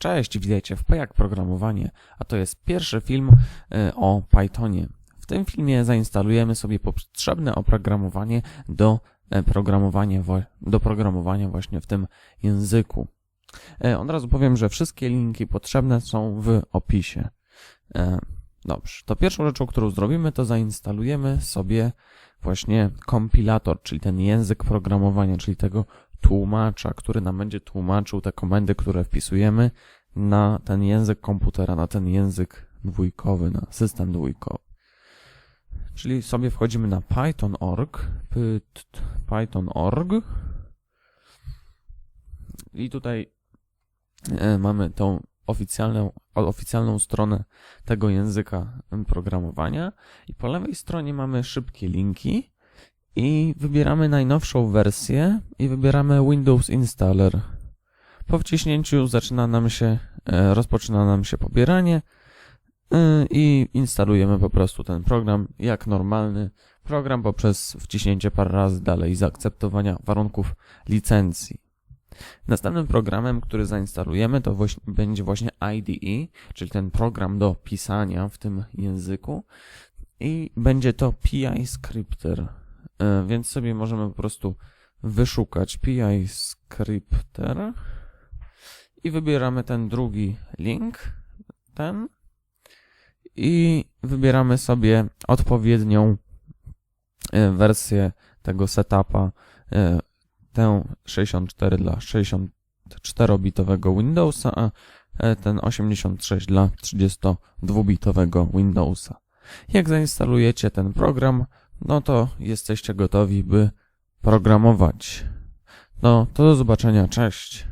Cześć, witajcie w Pajak Programowanie, a to jest pierwszy film e, o Pythonie. W tym filmie zainstalujemy sobie potrzebne oprogramowanie do e, programowania, do programowania właśnie w tym języku. E, Od razu powiem, że wszystkie linki potrzebne są w opisie. E, Dobrze, to pierwszą rzeczą, którą zrobimy, to zainstalujemy sobie właśnie kompilator, czyli ten język programowania, czyli tego tłumacza, który nam będzie tłumaczył te komendy, które wpisujemy na ten język komputera, na ten język dwójkowy, na system dwójkowy. Czyli sobie wchodzimy na python.org, pyt- python.org i tutaj e, mamy tą oficjalną, oficjalną stronę tego języka programowania i po lewej stronie mamy szybkie linki i wybieramy najnowszą wersję i wybieramy Windows Installer. Po wciśnięciu zaczyna nam się, e, rozpoczyna nam się pobieranie e, i instalujemy po prostu ten program jak normalny program poprzez wciśnięcie parę razy dalej zaakceptowania warunków licencji. Następnym programem, który zainstalujemy, to właśnie, będzie właśnie IDE, czyli ten program do pisania w tym języku. I będzie to PI Scripter. E, Więc sobie możemy po prostu wyszukać PI Scripter. I wybieramy ten drugi link, ten. I wybieramy sobie odpowiednią e, wersję tego setupa, e, tę 64 dla 64-bitowego Windowsa, a e, ten 86 dla 32-bitowego Windowsa. Jak zainstalujecie ten program, no to jesteście gotowi, by programować. No, to do zobaczenia, cześć.